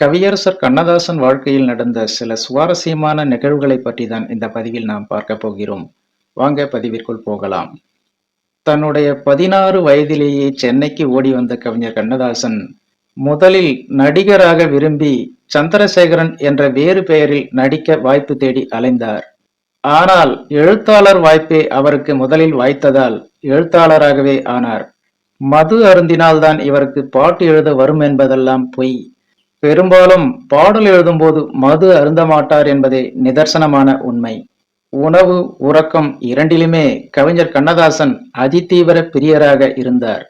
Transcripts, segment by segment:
கவியரசர் கண்ணதாசன் வாழ்க்கையில் நடந்த சில சுவாரஸ்யமான நிகழ்வுகளை பற்றி தான் இந்த பதிவில் நாம் பார்க்க போகிறோம். வாங்க பதிவிற்குள் போகலாம். தன்னுடைய பதினாறு வயதிலேயே சென்னைக்கு ஓடி வந்த கவிஞர் கண்ணதாசன் முதலில் நடிகராக விரும்பி சந்திரசேகரன் என்ற வேறு பெயரில் நடிக்க வாய்ப்பு தேடி அலைந்தார். ஆனால் எழுத்தாளர் வாய்ப்பே அவருக்கு முதலில் வாய்த்ததால் எழுத்தாளராகவே ஆனார். மது அருந்தினால்தான் இவருக்கு பாட்டு எழுத வரும் என்பதெல்லாம் பொய். பெரும்பாலும் பாடல் எழுதும்போது மது அருந்த மாட்டார் என்பதே நிதர்சனமான உண்மை. உணவு உறக்கம் இரண்டிலுமே கவிஞர் கண்ணதாசன் அதிதீவிர பிரியராக இருந்தார்.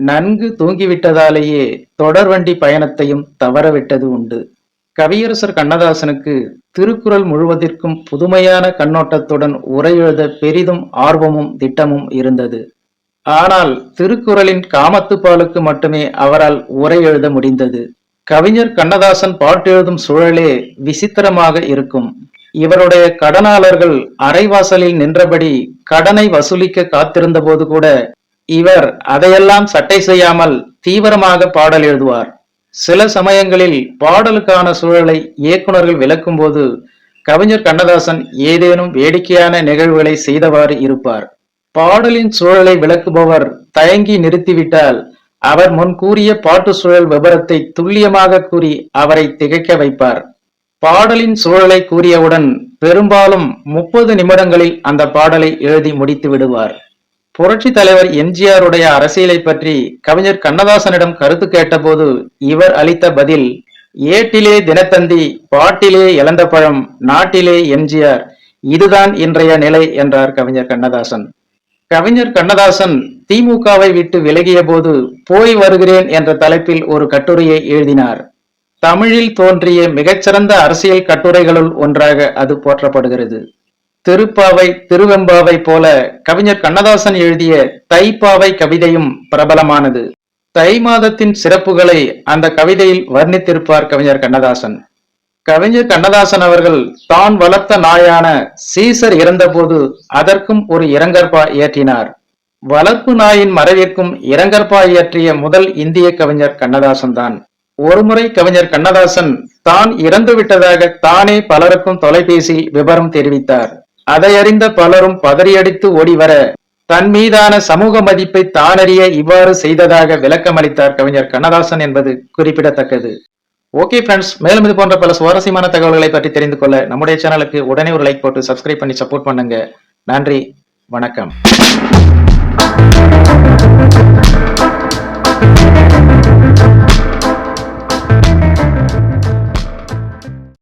நன்கு தூங்கிவிட்டதாலேயே தொடர்வண்டி பயணத்தையும் தவறவிட்டது உண்டு. கவியரசர் கண்ணதாசனுக்கு திருக்குறள் முழுவதற்கும் புதுமையான கண்ணோட்டத்துடன் உரை எழுத பெரிதும் ஆர்வமும் திட்டமும் இருந்தது. ஆனால் திருக்குறளின் காமத்துப்பாலுக்கு மட்டுமே அவரால் உரை எழுத முடிந்தது. கவிஞர் கண்ணதாசன் பாட்டெழுதும் சூழலே விசித்திரமாக இருக்கும். இவருடைய கடனாளர்கள் அரைவாசலில் நின்றபடி கடனை வசூலிக்க காத்திருந்த போது கூட இவர் அதையெல்லாம் சட்டை செய்யாமல் தீவிரமாக பாடல் எழுதுவார். சில சமயங்களில் பாடலுக்கான சூழலை இயக்குனர்கள் விளக்கும்போது கவிஞர் கண்ணதாசன் ஏதேனும் வேடிக்கையான நிகழ்வுகளை செய்தவாறு இருப்பார். பாடலின் சூழலை விளக்குபவர் தயங்கி நிறுத்திவிட்டால் அவர் முன் கூறிய பாட்டு சூழல் விபரத்தை துல்லியமாக கூறி அவரை திகைக்க வைப்பார். பாடலின் சூழலை கூறியவுடன் பெரும்பாலும் முப்பது நிமிடங்களில் அந்த பாடலை எழுதி முடித்து விடுவார். புரட்சி தலைவர் எம்ஜிஆருடைய அரசியலை பற்றி கவிஞர் கண்ணதாசனிடம் கருத்து கேட்டபோது இவர் அளித்த பதில் ஏட்டிலே தினத்தந்தி பாட்டிலே இழந்த பழம் நாட்டிலே எம்ஜிஆர் இதுதான் இன்றைய நிலை என்றார் கவிஞர் கண்ணதாசன். கவிஞர் கண்ணதாசன் திமுகவை விட்டு விலகிய போது போய் வருகிறேன் என்ற தலைப்பில் ஒரு கட்டுரையை எழுதினார். தமிழில் தோன்றிய மிகச்சிறந்த அரசியல் கட்டுரைகளுள் ஒன்றாக அது போற்றப்படுகிறது. திருப்பாவை திருவெம்பாவை போல கவிஞர் கண்ணதாசன் எழுதிய தைப்பாவை கவிதையும் பிரபலமானது. தை மாதத்தின் சிறப்புகளை அந்த கவிதையில் வர்ணித்திருப்பார் கவிஞர் கண்ணதாசன். கவிஞர் கண்ணதாசன் அவர்கள் தான் வளர்த்த நாயான சீசர் இறந்தபோது அதற்கும் ஒரு இரங்கற்பா இயற்றினார் வளர்ப்பு நாயின் மறைவிற்கும் இரங்கற்பாய் இயற்றிய முதல் இந்திய கவிஞர் கண்ணதாசன் தான். ஒருமுறை கவிஞர் கண்ணதாசன் தான் இறந்து விட்டதாக தானே பலருக்கும் தொலைபேசியில் விவரம் தெரிவித்தார். அதை அறிந்த பலரும் பதறியடித்து ஓடிவர தன் மீதான சமூக மதிப்பை தானறிய இவ்வாறு செய்ததாக விளக்கமளித்தார் கவிஞர் கண்ணதாசன் என்பது குறிப்பிடத்தக்கது. ஓகே ஃப்ரெண்ட்ஸ் மேலும் இது போன்ற பல சுவாரஸ்யமான தகவல்களை பற்றி தெரிந்து கொள்ள நம்முடைய சேனலுக்கு உடனே ஒரு லைக் போட்டு சப்ஸ்கிரைப் பண்ணி சப்போர்ட் பண்ணுங்க. நன்றி வணக்கம். Thank you.